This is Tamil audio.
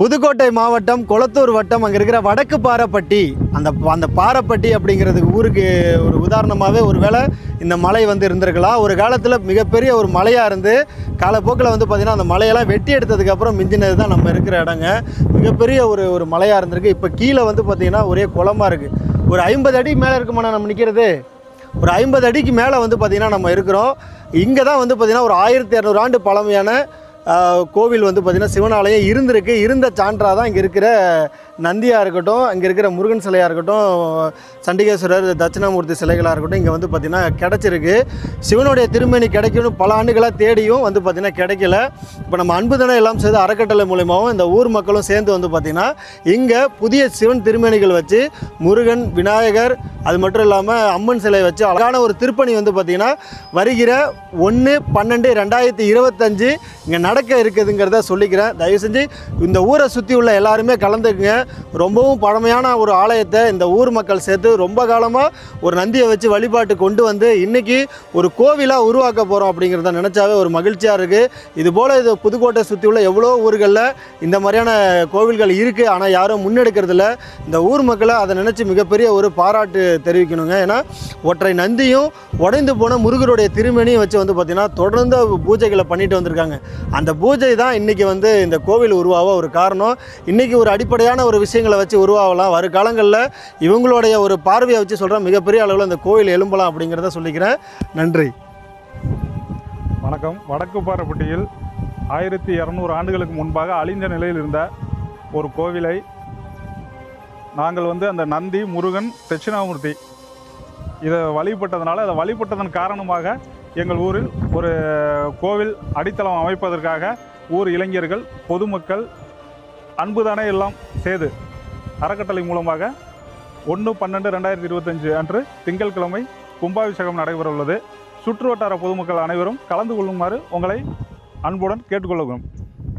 புதுக்கோட்டை மாவட்டம் கொளத்தூர் வட்டம் அங்கே இருக்கிற வடக்கு பாறைப்பட்டி அந்த அந்த பாறைப்பட்டி அப்படிங்கிறது ஊருக்கு ஒரு உதாரணமாகவே ஒரு வேளை இந்த மலை வந்து இருந்திருக்கலாம். ஒரு காலத்தில் மிகப்பெரிய ஒரு மலையாக இருந்து காலப்போக்கில் வந்து பார்த்திங்கன்னா அந்த மலையெல்லாம் வெட்டி எடுத்ததுக்கப்புறம் மிஞ்சினது தான் நம்ம இருக்கிற இடங்க. மிகப்பெரிய ஒரு ஒரு மலையாக இருந்திருக்கு. இப்போ கீழே வந்து பார்த்திங்கன்னா ஒரே குளமாக இருக்குது ஒரு ஐம்பது அடி மேலே இருக்குமாண்ணா நம்ம நிற்கிறது ஒரு ஐம்பது அடிக்கு மேலே வந்து பார்த்திங்கன்னா நம்ம இருக்கிறோம். இங்கே தான் வந்து பார்த்திங்கன்னா ஒரு ஆயிரத்தி இரநூறு ஆண்டு பழமையான கோவில் வந்து பார்த்திங்கன்னா சிவன் ஆலயம் இருந்திருக்கு. இருந்த சான்றாக தான் இங்கே இருக்கிற நந்தியாக இருக்கட்டும் இங்கே இருக்கிற முருகன் சிலையாக இருக்கட்டும் சண்டிகேஸ்வரர் தட்சிணாமூர்த்தி சிலைகளாக இருக்கட்டும் இங்கே வந்து பார்த்திங்கன்னா கிடச்சிருக்கு. சிவனுடைய திருமணி கிடைக்கணும் பல ஆண்டுகளாக தேடியும் வந்து பார்த்திங்கன்னா கிடைக்கல. இப்போ நம்ம அன்புதனை எல்லாம் சேர்ந்து அறக்கட்டளை மூலியமாகவும் இந்த ஊர் மக்களும் சேர்ந்து வந்து பார்த்திங்கன்னா இங்கே புதிய சிவன் திருமணிகள் வச்சு முருகன் விநாயகர் அது மட்டும் இல்லாமல் அம்மன் சிலை வச்சு அழகான ஒரு திருப்பணி வந்து பார்த்திங்கன்னா வருகிற ஒன்று பன்னெண்டு ரெண்டாயிரத்தி இருபத்தஞ்சு இங்கே நடக்க இருக்குதுங்கிறத சொல்லிக்கிறேன். தயவு செஞ்சு இந்த ஊரை சுற்றி உள்ள எல்லாருமே கலந்துக்குங்க. ரொம்பவும் பழமையான ஒரு ஆலயத்தை இந்த ஊர் மக்கள் சேர்த்து ரொம்ப காலமாக ஒரு நந்தியை வச்சு வழிபாட்டு கொண்டு வந்து இன்னைக்கு ஒரு கோவிலாக உருவாக்க போகிறோம் அப்படிங்கிறத நினச்சாவே ஒரு மகிழ்ச்சியாக இருக்குது இது போல் இது புதுக்கோட்டை சுற்றி உள்ள எவ்வளோ ஊர்களில் இந்த மாதிரியான கோவில்கள் இருக்குது ஆனால் யாரும் முன்னெடுக்கிறதில்ல இந்த ஊர் மக்களை அதை நினச்சி மிகப்பெரிய ஒரு பாராட்டு தெரிவிக்கணுங்க. ஏன்னா ஒற்றை நந்தியும் உடைந்து போன முருகருடைய திருமணியும் வச்சு வந்து பார்த்திங்கன்னா தொடர்ந்து பூஜைகளை பண்ணிட்டு வந்திருக்காங்க. அந்த பூஜை தான் இன்றைக்கி வந்து இந்த கோவில் உருவாக ஒரு காரணம். இன்றைக்கி ஒரு அடிப்படையான ஒரு விஷயங்களை வச்சு உருவாகலாம். வருங்காலங்களில் இவங்களுடைய ஒரு பார்வையை வச்சு சொல்கிறேன் மிகப்பெரிய அளவில் அந்த கோவில் எழும்பலாம் அப்படிங்கிறத சொல்லிக்கிறேன். நன்றி. வணக்கம். வடக்கு பாறைப்பட்டியில் ஆயிரத்தி இரநூறு ஆண்டுகளுக்கு முன்பாக அழிந்த நிலையில் இருந்த ஒரு கோவிலை நாங்கள் வந்து அந்த நந்தி முருகன் தட்சிணாமூர்த்தி இதை வழிபட்டதுனால அதை வழிபட்டதன் காரணமாக எங்கள் ஊரில் ஒரு கோவில் அடித்தளம் அமைப்பதற்காக ஊர் இளைஞர்கள் பொதுமக்கள் அன்புதானே எல்லாம் சேது. அறக்கட்டளை மூலமாக ஒன்று பன்னெண்டு ரெண்டாயிரத்தி இருபத்தஞ்சு அன்று திங்கட்கிழமை கும்பாபிஷேகம் நடைபெற உள்ளது சுற்று வட்டார பொதுமக்கள் அனைவரும் கலந்து கொள்ளுமாறு உங்களை அன்புடன் கேட்டுக்கொள்கிறோம்.